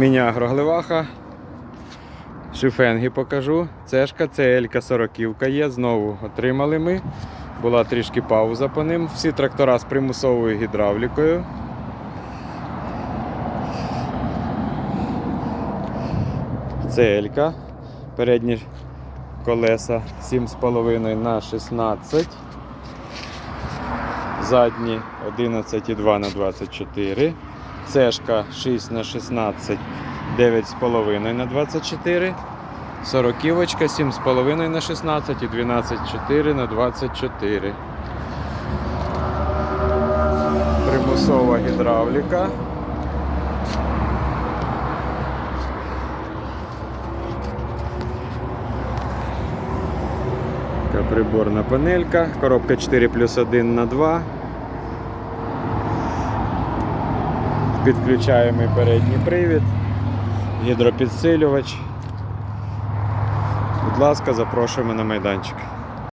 Міні-агроглеваха. Шифенги покажу. Цешка, це Елька 40 є. Знову отримали ми. Була трішки пауза по ним. Всі трактора з примусовою гідравлікою. Це Елька. Передні колеса 7,5 на 16. Задні 11,2 на 24. Цешка 6 на 16, 9,5 на 24. Сороківочка 7,5 на 16 і 12,4 на 24. Примусова гідравліка. Така приборна панелька. Коробка 4 плюс 1 на 2. Підключаємо передній привід, гідропідсилювач. Будь ласка, запрошуємо на майданчик.